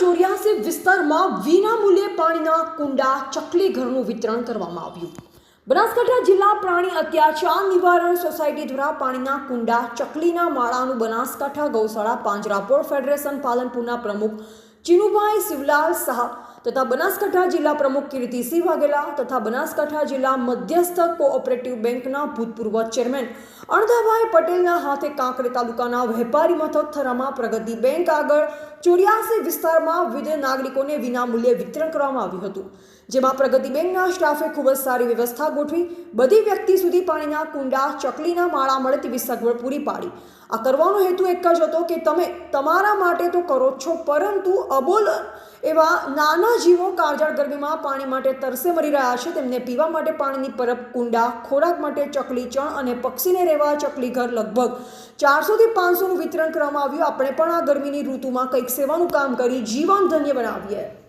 ચોર્યાસી વિસ્તારમાં વિનામૂલ્યે પાણીના કુંડા, ચકલી ઘરનું વિતરણ કરવામાં આવ્યું. બનાસકાંઠા જિલ્લા પ્રાણી અત્યાચાર નિવારણ સોસાયટી દ્વારા પાણીના કુંડા, ચકલીના માળાનું બનાસકાંઠા ગૌશાળા, પાંજરાપોળ ફેડરેશન, પાલનપુરના પ્રમુખ ચિનુભાઈ શિવલાલ શાહ તથા બનાસકાંઠા જિલ્લા પ્રમુખ કીર્તિસિંહ વાઘેલા તથા બનાસકાંઠા જિલ્લા મધ્યસ્થ કોઓપરેટિવ બેંકના ભૂતપૂર્વ ચેરમેન અણધાભાઈ પટેલના હાથે કાંકરે તાલુકાના વેપારી મથક થરામાં પ્રગતિ બેંક આગળ ચોર્યાસી વિસ્તારમાં વિવિધ નાગરિકોને વિનામૂલ્યે વિતરણ કરવામાં આવ્યું હતું, જેમાં પ્રગતિ બેંકના સ્ટાફે ખૂબ જ સારી વ્યવસ્થા ગોઠવી બધી વ્યક્તિ સુધી પાણીના કુંડા, ચકલીના માળા મળે તેવી સગવડ પૂરી પાડી. આ કરવાનો હેતુ એક જ હતો કે તમે તમારા માટે તો કરો છો, પરંતુ અબોલ એવા નાના જીવો કાળજાળ ગરમીમાં પાણી માટે તરસે મરી રહ્યા છે. તેમને પીવા માટે પાણીની પરબ, કુંડા, ખોરાક માટે ચકલી ચણ અને પક્ષીને રહેવા ચકલી ઘર લગભગ ચારસોથી પાંચસોનું વિતરણ કરવામાં આવ્યું. આપણે પણ આ ગરમીની ઋતુમાં કંઈક સેવાનું કામ કરી જીવન ધન્ય બનાવીએ.